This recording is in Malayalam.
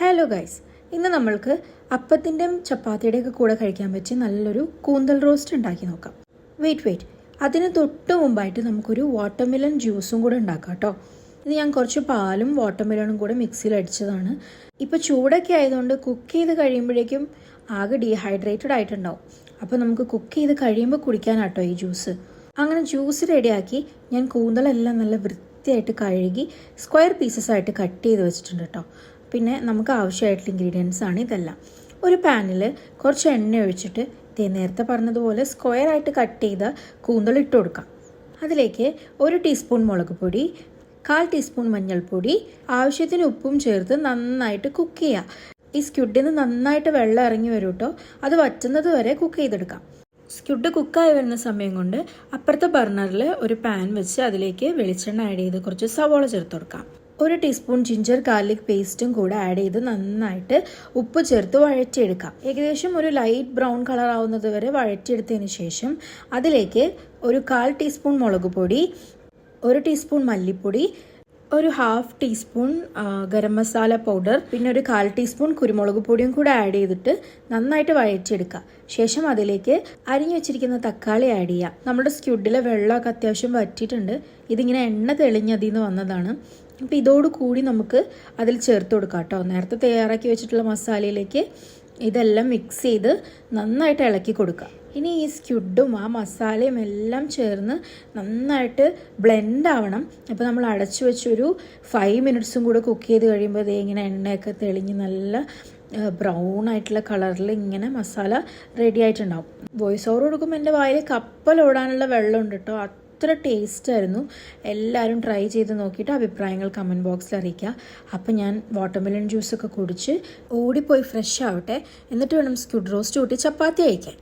ഹലോ ഗൈസ് ഇന്ന് നമ്മൾക്ക് അപ്പത്തിന്റെയും ചപ്പാത്തിയുടെയൊക്കെ കൂടെ കഴിക്കാൻ പറ്റിയ നല്ലൊരു കൂന്തൽ റോസ്റ്റ് ഉണ്ടാക്കി നോക്കാം. വെയിറ്റ് വെയിറ്റ് അതിന് തൊട്ട് മുമ്പായിട്ട് നമുക്കൊരു വാട്ടർമെലൺ ജ്യൂസും കൂടെ ഉണ്ടാക്കാം കേട്ടോ. ഇത് ഞാൻ കുറച്ച് പാലും വാട്ടർമെലണും കൂടെ മിക്സിയിൽ അടിച്ചതാണ്. ഇപ്പോൾ ചൂടൊക്കെ ആയതുകൊണ്ട് കുക്ക് ചെയ്ത് കഴിയുമ്പോഴേക്കും ആകെ ഡീഹൈഡ്രേറ്റഡ് ആയിട്ടുണ്ടാവും. അപ്പോൾ നമുക്ക് കുക്ക് ചെയ്ത് കഴിയുമ്പോൾ കുടിക്കാനാട്ടോ ഈ ജ്യൂസ് അങ്ങനെ ജ്യൂസ് റെഡിയാക്കി ഞാൻ കൂന്തലെല്ലാം നല്ല വൃത്തിയായിട്ട് കഴുകി സ്ക്വയർ പീസസ് ആയിട്ട് കട്ട് ചെയ്ത് വെച്ചിട്ടുണ്ട് കേട്ടോ. പിന്നെ നമുക്ക് ആവശ്യമായിട്ടുള്ള ഇൻഗ്രീഡിയൻസ് ആണ് ഇതെല്ലാം. ഒരു പാനിൽ കുറച്ച് എണ്ണ ഒഴിച്ചിട്ട് ദേ നേരത്തെ പറഞ്ഞതുപോലെ സ്ക്വയർ ആയിട്ട് കട്ട് ചെയ്ത കൂന്തൽ ഇട്ട് കൊടുക്കാം. അതിലേക്ക് ഒരു ടീസ്പൂൺ മുളക് പൊടി കാൽ ടീസ്പൂൺ മഞ്ഞൾപ്പൊടി ആവശ്യത്തിന് ഉപ്പും ചേർത്ത് നന്നായിട്ട് കുക്ക് ചെയ്യുക ഈ സ്ക്യുഡിൽ നിന്ന് നന്നായിട്ട് വെള്ളം ഇറങ്ങി വരും കേട്ടോ അത് വറ്റുന്നത് വരെ കുക്ക് ചെയ്തെടുക്കാം. സ്ക്യുഡ് കുക്കായി വരുന്ന സമയം കൊണ്ട് അപ്പുറത്തെ ബർണറിൽ ഒരു പാൻ വെച്ച് അതിലേക്ക് വെളിച്ചെണ്ണ ആഡ് ചെയ്ത് കുറച്ച് സവോള ചേർത്ത് കൊടുക്കാം. ഒരു ടീസ്പൂൺ ജിഞ്ചർ ഗാർലിക് പേസ്റ്റും കൂടെ ആഡ് ചെയ്ത് നന്നായിട്ട് ഉപ്പ് ചേർത്ത് വഴറ്റിയെടുക്കാം. ഏകദേശം ഒരു ലൈറ്റ് ബ്രൗൺ കളർ ആവുന്നത് വരെ വഴറ്റിയെടുത്തതിന് ശേഷം അതിലേക്ക് ഒരു കാൽ ടീസ്പൂൺ മുളക് പൊടി ഒരു ടീസ്പൂൺ മല്ലിപ്പൊടി ഒരു half teaspoon garam masala powder പിന്നെ ഒരു കാൽ ടീസ്പൂൺ കുരുമുളക് പൊടിയും കൂടെ ആഡ് ചെയ്തിട്ട് നന്നായിട്ട് വഴറ്റിയെടുക്കുക. ശേഷം അതിലേക്ക് അരിഞ്ഞു വെച്ചിരിക്കുന്ന തക്കാളി ആഡ് ചെയ്യുക. നമ്മുടെ സ്ക്യുഡിലെ വെള്ളമൊക്കെ അത്യാവശ്യം വറ്റിയിട്ടുണ്ട്. ഇതിങ്ങനെ എണ്ണ തെളിഞ്ഞതിൽ നിന്ന് വന്നതാണ്. അപ്പോൾ ഇതോടുകൂടി നമുക്ക് അതിൽ ചേർത്ത് കൊടുക്കാം കേട്ടോ. നേരത്തെ തയ്യാറാക്കി വെച്ചിട്ടുള്ള മസാലയിലേക്ക് ഇതെല്ലാം മിക്സ് ചെയ്ത് നന്നായിട്ട് ഇളക്കി കൊടുക്കുക. ഇനി ഈ സ്ക്യുഡും ആ മസാലയും എല്ലാം ചേർന്ന് നന്നായിട്ട് ബ്ലെൻഡ് ആവണം. അപ്പോൾ നമ്മൾ അടച്ചു വെച്ചൊരു ഫൈവ് മിനിറ്റ്സും കൂടെ കുക്ക് ചെയ്ത് കഴിയുമ്പോൾ ദേ ഇങ്ങനെ എണ്ണയൊക്കെ തെളിഞ്ഞ് നല്ല ബ്രൗൺ ആയിട്ടുള്ള കളറിൽ ഇങ്ങനെ മസാല റെഡി ആയിട്ടുണ്ടാവും. വോയിസ് ഓവർ കൊടുക്കുമ്പോൾ എന്റെ വായിൽ കപ്പലോടാനുള്ള വെള്ളമുണ്ട് കേട്ടോ. അത്ര ടേസ്റ്റ് ആയിരുന്നു എല്ലാവരും ട്രൈ ചെയ്ത് നോക്കിയിട്ട് അഭിപ്രായങ്ങൾ കമന്റ് ബോക്സിൽ അറിയിക്കുക. അപ്പം ഞാൻ വാട്ടർമെലൺ ജ്യൂസൊക്കെ കുടിച്ച് ഓടിപ്പോയി ഫ്രഷ് ആവട്ടെ. എന്നിട്ട് വേണം സ്ക്യൂഡ് റോസ്റ്റ് കൂട്ടി ചപ്പാത്തി കഴിക്കാൻ.